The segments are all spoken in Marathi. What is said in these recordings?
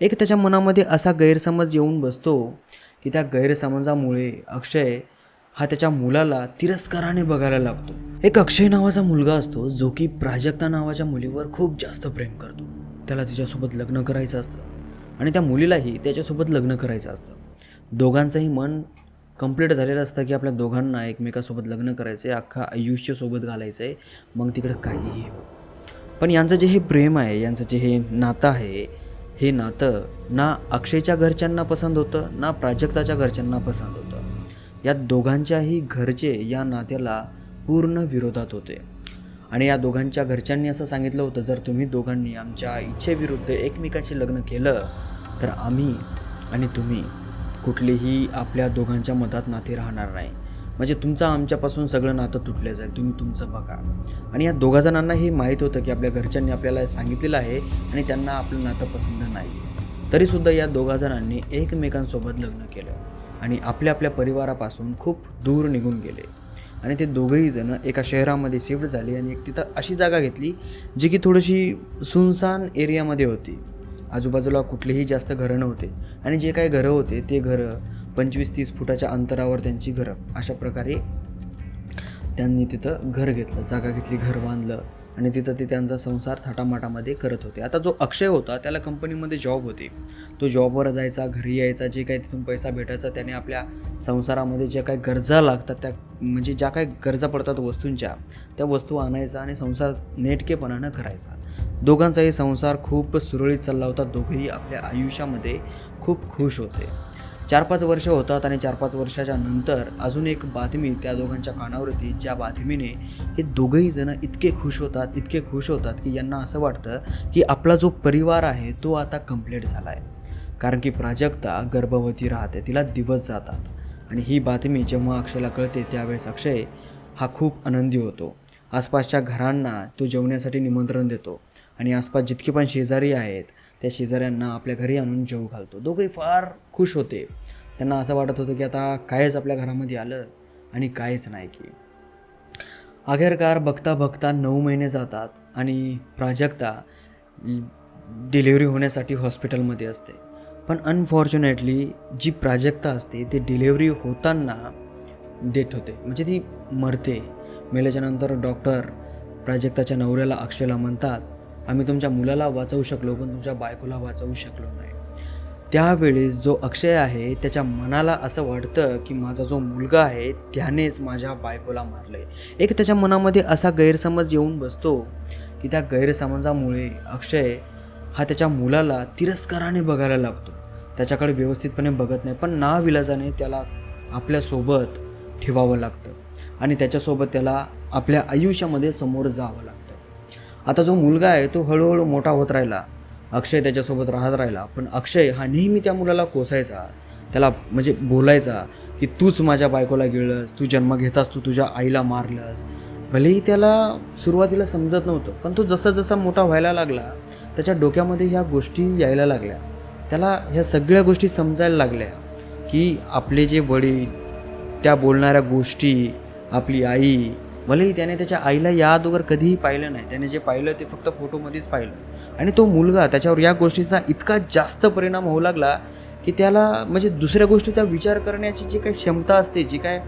एक त्याच्या मनामध्ये असा गैरसमज येऊन बसतो की त्या गैरसमजामुळे अक्षय हा त्याच्या मुलाला तिरस्काराने बघायला लागतो. एक अक्षय नावाचा मुलगा असतो जो की प्राजक्ता नावाच्या मुलीवर खूप जास्त प्रेम करतो. त्याला तिच्यासोबत लग्न करायचं असतं आणि त्या मुलीलाही त्याच्यासोबत लग्न करायचं असतं. दोघांचंही मन कंप्लीट झालेलं असतं की आपल्या दोघांना एकमेकासोबत लग्न करायचं आहे अख्खा आयुष्यसोबत घालायचं आहे मग तिकडं काहीही पण यांचं जे हे प्रेम आहे यांचं जे हे नातं आहे हे नातं ना अक्षयच्या घरच्यांना पसंत होतं ना प्राजक्ताच्या घरच्यांना पसंत होतं. या दोघांच्याही घरचे या नात्याला पूर्ण विरोधात होते. आणि या दोघांच्या घरच्यांनी असं सांगितलं होतं जर तुम्ही दोघांनी आमच्या इच्छेविरुद्ध एकमेकाशी लग्न केलं तर आम्ही आणि तुम्ही कुठलीही आपल्या दोघांच्या मतात नाते राहणार नाही. म्हणजे तुमचं आमच्यापासून सगळं नातं तुटलं जाईल. तुम्ही तुमचं बघा. आणि या दोघा जणांना हे माहीत होतं की आपल्या घरच्यांनी आपल्याला सांगितलेलं आहे आणि त्यांना आपलं नातं पसंत नाही. तरीसुद्धा या दोघा जणांनी एकमेकांसोबत लग्न केलं आणि आपल्या आपल्या परिवारापासून खूप दूर निघून गेले. आणि ते दोघंही जणं एका शहरामध्ये शिफ्ट झाले आणि एक तिथं अशी जागा घेतली जी की थोडीशी सुनसान एरियामध्ये होती. आजूबाजूला कुठलेही जास्त घरं नव्हते आणि जे काही घरं होते ते घरं पंचवीस तीस फुटाच्या अंतरावर त्यांची घरं. अशा प्रकारे त्यांनी तिथं घर घेतलं जागा घेतली घर बांधलं आणि तिथं ते त्यांचा संसार थाटामाटामध्ये करत होते. आता जो अक्षय होता त्याला कंपनीमध्ये जॉब होते. तो जॉबवर जायचा घरी यायचा जे काही तिथून पैसा भेटायचा त्याने आपल्या संसारामध्ये ज्या काही गरजा लागतात त्या म्हणजे ज्या काही गरजा पडतात वस्तूंच्या त्या वस्तू आणायचा आणि संसार नेटकेपणानं करायचा. दोघांचाही संसार खूप सुरळीत चालला होता. दोघेही आपल्या आयुष्यामध्ये खूप खुश होते. चार पाच वर्ष होतात आणि चार पाच वर्षाच्या नंतर अजून एक बातमी त्या दोघांच्या कानावर ज्या बातमीने हे दोघंही जण इतके खुश होतात इतके खुश होतात की यांना असं वाटतं की आपला जो परिवार आहे तो आता कंप्लीट झाला आहे कारण की प्राजक्ता गर्भवती राहते तिला दिवस जातात. आणि ही बातमी जेव्हा अक्षयला कळते त्यावेळेस अक्षय हा खूप आनंदी होतो. आसपासच्या घरांना तो जेवण्यासाठी निमंत्रण देतो. आणि आसपास जितके पण शेजारी आहेत त्या शेजाऱ्यांना आपल्या घरी आणून जेव घालतो. दोघंही फार खुश होते. त्यांना असं वाटत होतं की आता कायच आपल्या घरामध्ये आलं आणि कायच नाही की. अखेरकार बघता बघता नऊ महिने जातात आणि प्राजक्ता डिलिव्हरी होण्यासाठी हॉस्पिटलमध्ये असते. पण अनफॉर्च्युनेटली जी प्राजक्ता असते ती डिलिव्हरी होताना डेथ होते. म्हणजे ती मरते. मेल्याच्यानंतर डॉक्टर प्राजक्ताच्या नवऱ्याला अक्षयला म्हणतात आम्ही तुमच्या मुलाला वाचवू शकलो पण तुमच्या बायकोला वाचवू शकलो नाही. त्यावेळेस जो अक्षय आहे त्याच्या मनाला असं वाटतं की माझा जो मुलगा आहे त्यानेच माझ्या बायकोला मारलं आहे एक त्याच्या मनामध्ये असा गैरसमज येऊन बसतो की त्या गैरसमजामुळे अक्षय हा त्याच्या मुलाला तिरस्काराने बघायला लागतो. त्याच्याकडे व्यवस्थितपणे बघत नाही पण नाविलाजाने त्याला आपल्यासोबत ठेवावं लागतं. आणि त्याच्यासोबत त्याला आपल्या आयुष्यामध्ये समोर जावं लागतं. आता जो मुलगा आहे तो हळूहळू मोठा होत राहिला. अक्षय त्याच्यासोबत राहत राहिला. पण अक्षय हा नेहमी त्या मुलाला कोसायचा. त्याला म्हणजे बोलायचा की तूच माझ्या बायकोला गिळलंस तू जन्म घेतास तू तुझ्या आईला मारलंस. भलेही त्याला सुरुवातीला समजत नव्हतं पण तो जसा जसा मोठा व्हायला लागला त्याच्या डोक्यामध्ये ह्या गोष्टी यायला लागल्या. त्याला ह्या सगळ्या गोष्टी समजायला लागल्या की आपले जे वडील त्या बोलणाऱ्या गोष्टी आपली आई भलेही त्याने त्याच्या आईला या अगोदर कधीही पाहिलं नाही. त्याने जे पाहिलं ते फक्त फोटोमध्येच पाहिलं. आणि तो मुलगा त्याच्यावर या गोष्टीचा इतका जास्त परिणाम होऊ लागला की त्याला म्हणजे दुसऱ्या गोष्टीचा विचार करण्याची जी काही क्षमता असते जी काय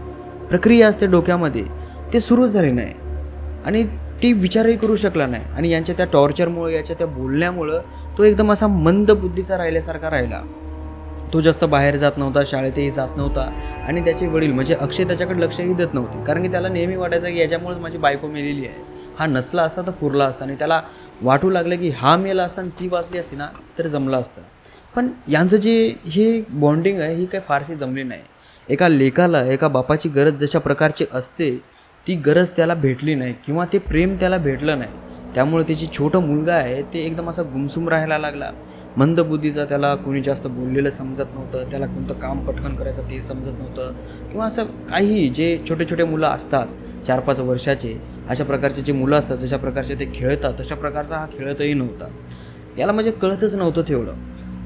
प्रक्रिया असते डोक्यामध्ये ते सुरू झाली नाही. आणि ती विचारही करू शकला नाही. आणि यांच्या त्या टॉर्चरमुळे याच्या त्या बोलण्यामुळं तो एकदम असा मंद बुद्धीचा राहिल्यासारखा राहिला. तो जास्त बाहेर जात नव्हता शाळेतही जात नव्हता. आणि त्याचे वडील म्हणजे अक्षय त्याच्याकडे लक्षही देत नव्हते. कारण की त्याला नेहमी वाटायचं की याच्यामुळेच माझी बायको मेलेली आहे. हा नसला असता तर पुरला असता. आणि त्याला वाटू लागलं की हा मेला असता आणि ती वाचली असती ना तर जमलं असतं. पण यांचं जे हे बॉन्डिंग आहे ही काही फारशी जमली नाही. एका लेकाला एका बापाची गरज जशा प्रकारची असते ती गरज त्याला भेटली नाही किंवा ते प्रेम त्याला भेटलं नाही. त्यामुळे त्याची छोटं मुलगा आहे ते एकदम असा गुमसुम राहायला लागला. मंदबुद्धीचा त्याला कोणी जास्त बोललेलं समजत नव्हतं त्याला कोणतं काम पटकन करायचं ते समजत नव्हतं. किंवा असं काही जे छोटे छोटे मुलं असतात चार पाच वर्षाचे अशा प्रकारचे जे मुलं असतात जशा प्रकारचे ते खेळतात तशा प्रकारचा हा खेळतही नव्हता. याला म्हणजे कळतच नव्हतं तेवढं.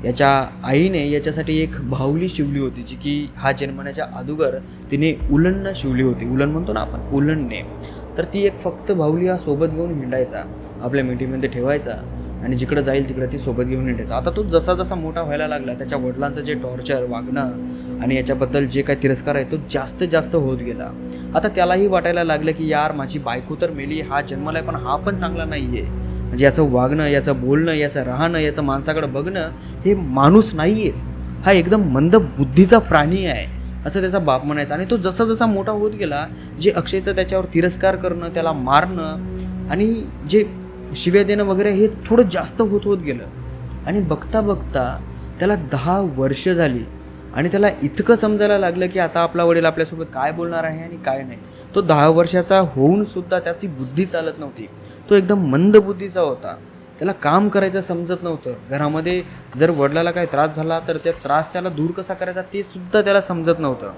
याच्या आईने याच्यासाठी एक भावली शिवली होती जी की हा जन्मण्याच्या अगोदर तिने उलणनं शिवली होती. उलण म्हणतो ना आपण उलणने. तर ती एक फक्त बाहुली हा सोबत घेऊन हिंडायचा आपल्या मिठीमध्ये ठेवायचा. आणि जिकडं जाईल तिकडं ती सोबत घेऊन येण्याचं आता तो जसा जसा मोठा व्हायला लागला त्याच्या वडिलांचं जे टॉर्चर वागणं आणि याच्याबद्दल जे काही तिरस्कार आहे तो जास्त जास्त होत गेला. आता त्यालाही वाटायला लागलं की यार माझी बायको तर मेली हा जन्मला आहे पण हा पण चांगला नाही आहे म्हणजे याचं वागणं याचं बोलणं याचं राहणं याचं माणसाकडं बघणं हे माणूस नाही आहेच हा एकदम मंद बुद्धीचा प्राणी आहे असं त्याचा बाप म्हणायचा. आणि तो जसा जसा मोठा होत गेला जे अक्षयचं त्याच्यावर तिरस्कार करणं त्याला मारणं आणि जे शिव्या देणं वगैरे हे थोडं जास्त होत होत गेलं. आणि बघता बघता त्याला दहा वर्ष झाली. आणि त्याला इतकं समजायला लागलं की आता आपला वडील आपल्यासोबत काय बोलणार आहे आणि काय नाही. तो दहा वर्षाचा होऊन सुद्धा त्याची बुद्धी चालत नव्हती. तो एकदम मंद बुद्धीचा होता. त्याला काम करायचं समजत नव्हतं. घरामध्ये जर वडिलाला काही त्रास झाला तर त्या त्रास त्याला दूर कसा करायचा ते सुद्धा त्याला समजत नव्हतं.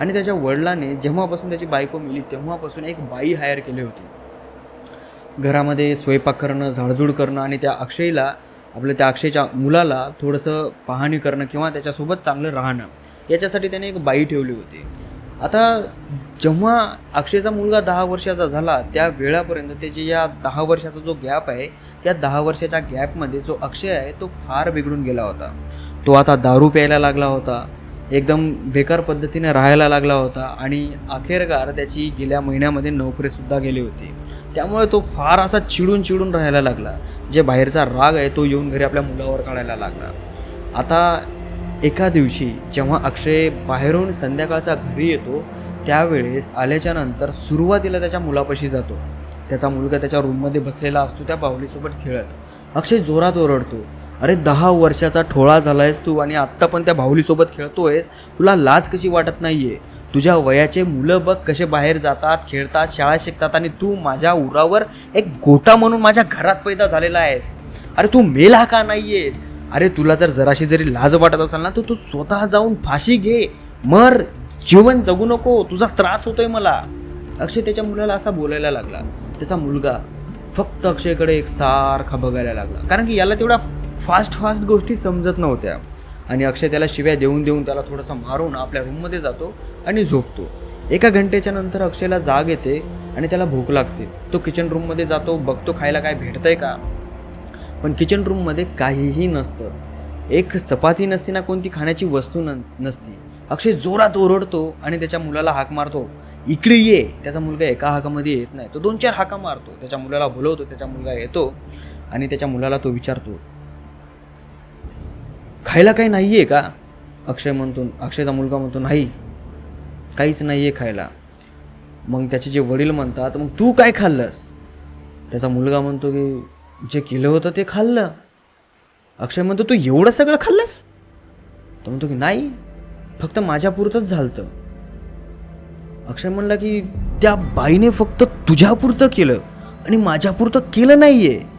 आणि त्याच्या वडिलाने जेव्हापासून त्याची बायको मिली तेव्हापासून एक बाई हायर केली होती. घरामध्ये स्वयंपाक करणं झाडझूड करणं आणि त्या अक्षयला आपल्या त्या अक्षयच्या मुलाला थोडंसं पाहणी करणं किंवा त्याच्यासोबत चांगलं राहणं याच्यासाठी त्याने एक बाई ठेवली होती. आता जेव्हा अक्षयचा मुलगा दहा वर्षाचा झाला त्या वेळापर्यंत त्याची या दहा वर्षाचा जो गॅप आहे त्या दहा वर्षाच्या गॅपमध्ये जो अक्षय आहे तो फार बिघडून गेला होता. तो आता दारू प्यायला लागला होता एकदम बेकार पद्धतीने राहायला लागला होता आणि अखेरकार त्याची गेल्या महिन्यामध्ये नोकरीसुद्धा गेली होती. त्यामुळे तो फार असा चिडून चिडून राहायला लागला. जे बाहेरचा राग आहे तो येऊन घरी आपल्या मुलावर काढायला लागला. आता एका दिवशी जेव्हा अक्षय बाहेरून संध्याकाळचा घरी येतो त्यावेळेस आल्याच्यानंतर सुरुवातीला त्याच्या मुलापाशी जातो. त्याचा मुलगा त्याच्या रूममध्ये बसलेला असतो त्या बाहुलीसोबत खेळत. अक्षय जोरात ओरडतो अरे दहा वर्षाचा ठोळा झाला आहेस तू आणि आत्ता पण त्या बाहुलीसोबत आहेस तुला लाज कशी वाटत आहे तुझ्या वयाचे मुलं बघ कसे बाहेर जातात खेळतात शाळा शिकतात आणि तू माझ्या उरावर एक गोटा म्हणून माझ्या घरात पैदा झालेला आहेस. अरे तू मेला का नाहीयेस? अरे तुला जर जराशी जरी लाज वाटत असेल ना तर तू स्वतः जाऊन फाशी घे. मर. जीवन जगू नको. तुझा त्रास होतोय मला. अक्षय त्याच्या मुलाला असा बोलायला लागला. त्याचा मुलगा फक्त अक्षयकडे एक सारखा बघायला लागला. कारण की याला तेवढा फास्ट फास्ट गोष्टी समजत नव्हत्या. आणि अक्षय त्याला शिव्या देऊन देऊन त्याला थोडासा मारून आपल्या रूममध्ये जातो आणि झोपतो. एका घंटेच्या नंतर अक्षयला जाग येते आणि त्याला भूक लागते. तो किचन रूममध्ये जातो बघतो खायला काय भेटतंय का. पण किचन रूममध्ये काहीही नसतं. एक चपाती नसती ना कोणती खाण्याची वस्तू न नसती. अक्षय जोरात ओरडतो आणि त्याच्या मुलाला हाक मारतो. इकडे ये. त्याचा मुलगा एका हाकामध्ये येत नाही. तो दोन चार हाका मारतो. त्याच्या मुलाला बोलवतो त्याच्या मुलगा येतो आणि त्याच्या मुलाला तो विचारतो खायला काही नाही आहे का? अक्षय म्हणतो अक्षयचा मुलगा म्हणतो नाही काहीच नाही आहे खायला. मग त्याचे जे वडील म्हणतात मग तू काय खाल्लंस? त्याचा मुलगा म्हणतो की जे केलं होतं ते खाल्लं. अक्षय म्हणतो तू एवढं सगळं खाल्लंस? तो म्हणतो की नाही फक्त माझ्यापुरतंच झालं अक्षय म्हणला की त्या बाईने फक्त तुझ्यापुरतं केलं आणि माझ्यापुरतं केलं नाही आहे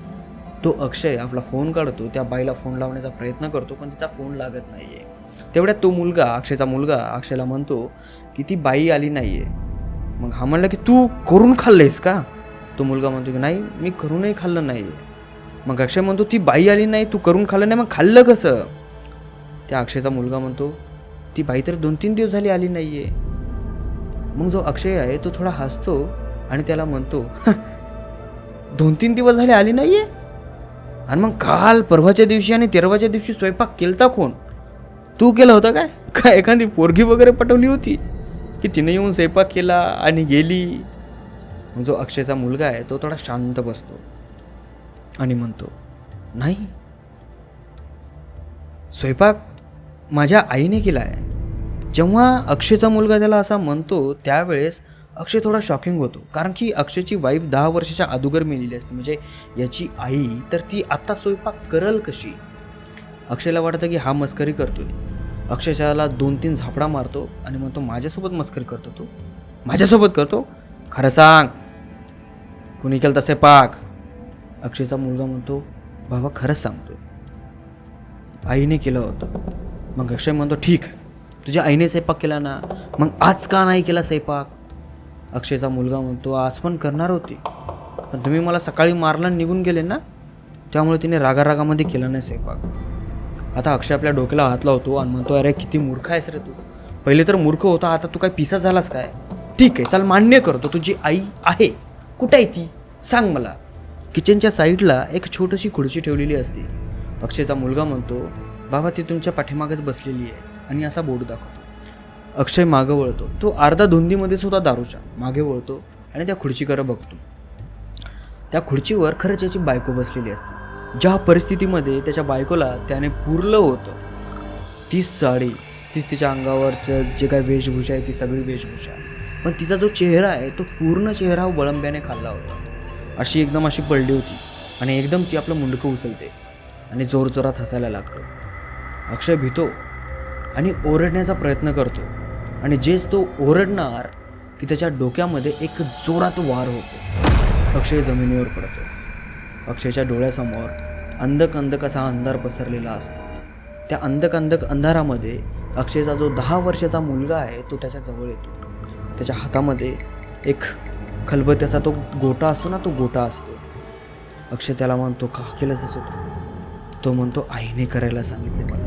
तो अक्षय आपला फोन काढतो त्या बाईला फोन लावण्याचा प्रयत्न करतो पण तिचा फोन लागत नाही आहे तेवढ्यात तो मुलगा अक्षयचा मुलगा अक्षयला म्हणतो की ती बाई आली नाही आहे मग हा म्हणला की तू करून खाल्लेस का? तो मुलगा म्हणतो की नाही मी करूनही खाल्लं नाही आहे मग अक्षय म्हणतो ती बाई आली नाही तू करून खाल्लं नाही मग खाल्लं कसं? त्या अक्षयचा मुलगा म्हणतो ती बाई तर दोन तीन दिवस झाली आली नाही आहे मग जो अक्षय आहे तो थोडा हसतो आणि त्याला म्हणतो दोन तीन दिवस झाले आली नाही आहे आणि मग काल परवाच्या दिवशी आणि तेरवाच्या दिवशी स्वयंपाक केलता कोण? तू केला होता काय? काय एखादी पोरगी वगैरे पटवली होती? की तिने येऊन स्वयंपाक केला आणि गेली? जो अक्षयचा मुलगा आहे तो थोडा शांत बसतो आणि म्हणतो नाही स्वयंपाक माझ्या आईने केला आहे जेव्हा अक्षयचा मुलगा त्याला असा म्हणतो त्यावेळेस अक्षय थोडा शॉकिंग होतो. कारण की अक्षयची वाईफ दहा वर्षाच्या अदुगर मेलेली असते. म्हणजे याची आई तर ती आत्ता स्वयंपाक करल कशी? अक्षयला वाटतं की हा मस्करी करतोय. अक्षयशाला दोन तीन झापडा मारतो आणि म्हणतो माझ्यासोबत मस्करी करतो तू? माझ्यासोबत करतो? खरं सांग. कुणी केलं तसे पाक? अक्षयचा मुलगा म्हणतो बाबा खरंच सांगतो आईने केलं होतं. मग अक्षय म्हणतो ठीक तुझ्या आईने स्वयंपाक केला ना? मग आज का नाही केला स्वयंपाक? अक्षयचा मुलगा म्हणतो आज पण करणार होती. पण तुम्ही मला सकाळी मारला आणि निघून गेले ना? त्यामुळे तिने रागारागामध्ये केलं नाही स्वयंपाक. आता अक्षय आपल्या डोक्याला हात लावतो आणि म्हणतो अरे किती मूर्ख आहेस रे तू. पहिले तर मूर्ख होता आता तू काय पिसा झालास काय? ठीक आहे चल मान्य करतो तुझी आई आहे. कुठे आहे ती? सांग मला. किचनच्या साईडला एक छोटीशी खुर्ची ठेवलेली असते. अक्षयचा मुलगा म्हणतो बाबा ती तुमच्या पाठीमागच बसलेली आहे आणि असा बोर्ड दाखवतो. अक्षय मागं वळतो. तो अर्धा धुंदीमध्ये सुद्धा दारूच्या मागे वळतो आणि त्या खुर्चीकडं बघतो. त्या खुर्चीवर खरंच त्याची बायको बसलेली असते. ज्या परिस्थितीमध्ये त्याच्या बायकोला त्याने पुरलं होतं तीच साडी तीच तिच्या अंगावरचं जे काय वेशभूषा आहे ती सगळी वेशभूषा. पण तिचा जो चेहरा आहे तो पूर्ण चेहरा वळंब्याने खाल्ला होता. अशी एकदम अशी पडली होती आणि एकदम ती आपलं मुंडकं उचलते आणि जोरजोरात हसायला लागतो. अक्षय भीतो आणि ओरडण्याचा प्रयत्न करतो. आणि जेच तो ओरडणार की त्याच्या डोक्यामध्ये एक जोरात वार होतो. अक्षय जमिनीवर पडतो. अक्षयच्या डोळ्यासमोर अंधक अंधक असा अंधार पसरलेला असतो. त्या अंधक अंधक अंधारामध्ये अक्षयचा जो दहा वर्षाचा मुलगा आहे तो त्याच्याजवळ येतो. त्याच्या हातामध्ये एक खलबत्याचा तो गोटा असतो ना तो गोटा असतो. अक्षय त्याला म्हणतो का केलंस असं तो म्हणतो आईने करायला सांगितले मला.